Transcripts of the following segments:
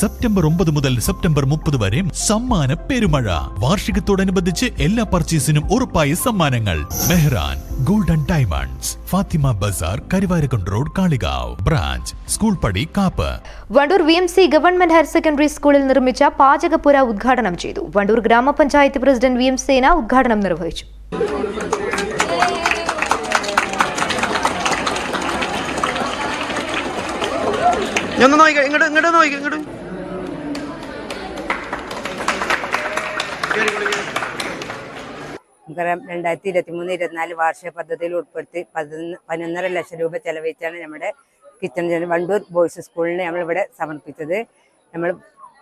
September ഒമ്പത് മുതൽ September മുപ്പത് വരെ സമ്മാന പെരുമഴ. വാർഷികത്തോടനുബന്ധിച്ച് എല്ലാ പർച്ചേസിനും ഉറപ്പായ സമ്മാനങ്ങൾ. Mehran golden diamonds Fathima Bazar Karuvarakundu road Kalikavu. Branch school പടി കാപ്പ്. Wandoor V M C government higher secondary സ്കൂളിൽ നിർമ്മിച്ച പാചകപ്പുര ഉദ്ഘാടനം ചെയ്തു. വണ്ടൂർ ഗ്രാമപഞ്ചായത്ത് പ്രസിഡന്റ് വി എം സേന ഉദ്ഘാടനം നിർവഹിച്ചു. ഇങ്ങോട്ട് ഇങ്ങോട്ട് നോക്കി ഇങ്ങോട്ട്. നമുക്കറിയാം രണ്ടായിരത്തി ഇരുപത്തി മൂന്ന് ഇരുപത്തിനാല് വാർഷിക പദ്ധതിയിൽ ഉൾപ്പെടുത്തി പതിനൊന്ന് പതിനൊന്നര ലക്ഷം രൂപ ചെലവഴിച്ചാണ് നമ്മുടെ കിച്ചൺ വണ്ടൂർ ബോയ്സ് സ്കൂളിന് നമ്മളിവിടെ സമർപ്പിച്ചത്. നമ്മൾ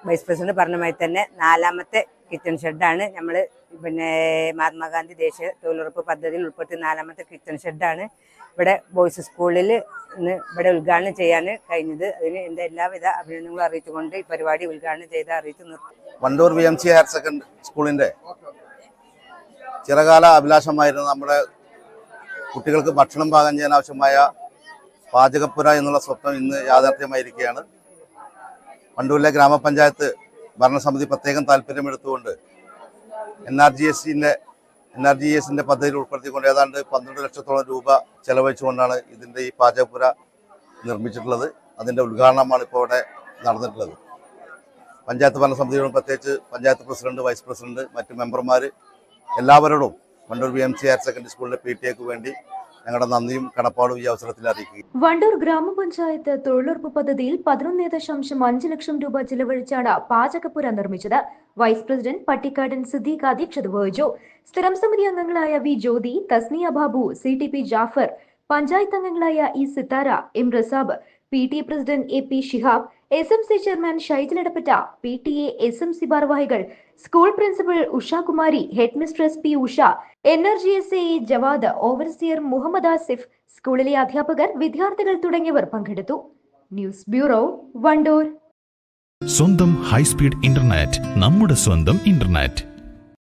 വൈസ് പ്രസിഡന്റ് പറഞ്ഞമായി തന്നെ നാലാമത്തെ കിച്ചൺ ഷെഡാണ് നമ്മൾ പിന്നെ മഹാത്മാഗാന്ധി ദേശീയ തൊഴിലുറപ്പ് പദ്ധതിയിൽ ഉൾപ്പെടുത്തി നാലാമത്തെ കിച്ചൺ ഷെഡാണ് ഇവിടെ ബോയ്സ് സ്കൂളിൽ ഇന്ന് ഇവിടെ ഉദ്ഘാടനം ചെയ്യാൻ കഴിഞ്ഞത്. അതിന് എന്റെ എല്ലാവിധ അഭിനന്ദനങ്ങളും അറിയിച്ചുകൊണ്ട് ഈ പരിപാടി ഉദ്ഘാടനം ചെയ്ത് അറിയിച്ചു നിർത്തി Wandoor V M C higher secondary സ്കൂളിന്റെ ചിരകാല അഭിലാഷമായിരുന്ന നമ്മുടെ കുട്ടികൾക്ക് ഭക്ഷണം പാകം ചെയ്യാൻ ആവശ്യമായ പാചകപ്പുര എന്നുള്ള സ്വപ്നം ഇന്ന് യാഥാർത്ഥ്യമായിരിക്കുകയാണ്. പണ്ടൂരിലെ ഗ്രാമപഞ്ചായത്ത് ഭരണസമിതി പ്രത്യേകം താല്പര്യമെടുത്തുകൊണ്ട് എൻ ആർ ജി എസ് സിന്റെ എൻ ആർ ജി എസിന്റെ പദ്ധതിയിൽ ഉൾപ്പെടുത്തിക്കൊണ്ട് ഏതാണ്ട് പന്ത്രണ്ട് ലക്ഷത്തോളം രൂപ ചെലവഴിച്ചുകൊണ്ടാണ് ഇതിന്റെ ഈ പാചകപ്പുര നിർമ്മിച്ചിട്ടുള്ളത്. അതിന്റെ ഉദ്ഘാടനമാണ് ഇപ്പോൾ ഇവിടെ നടന്നിട്ടുള്ളത്. പഞ്ചായത്ത് ഭരണസമിതിയോടും പ്രത്യേകിച്ച് പഞ്ചായത്ത് പ്രസിഡന്റ് വൈസ് പ്രസിഡന്റ് മറ്റ് മെമ്പർമാർ എല്ലാവരോടും Wandoor B M C higher secondary സ്കൂളിലെ പി ടി എക്ക് വേണ്ടി ഞങ്ങളുടെ നന്ദിയും കടപ്പാടും ഈ അവസരത്തിൽ അറിയിക്കുക വണ്ടൂർ ഗ്രാമപഞ്ചായത്ത് തൊഴിലുറപ്പ് പദ്ധതിയിൽ പതിനൊന്ന് ദശാംശം അഞ്ച് ലക്ഷം രൂപ ചിലവഴിച്ചാണ് പാചകപ്പുര നിർമ്മിച്ചത്. വൈസ് പ്രസിഡന്റ് പട്ടിക്കാടൻ സിദ്ദീഖ് അധ്യക്ഷത വഹിച്ചു. സ്ഥിരം സമിതി അംഗങ്ങളായ V Jyothi Thasniya Babu C T P Jafar panchayat അംഗങ്ങളായ E Sithara M Rasab P T president A P Shihab S M C chairman ഇടപെട്ട P T A S M C ഭാരവാഹികൾ school principal Ushakumari headmistress P Usha N R G S A Jawad overseer Muhammad Asif സ്കൂളിലെ അധ്യാപകർ വിദ്യാർത്ഥികൾ തുടങ്ങിയവർ പങ്കെടുത്തു. News bureau Wandoor. സ്വന്തം high speed internet നമ്മുടെ സ്വന്തം ഇന്റർനെറ്റ്.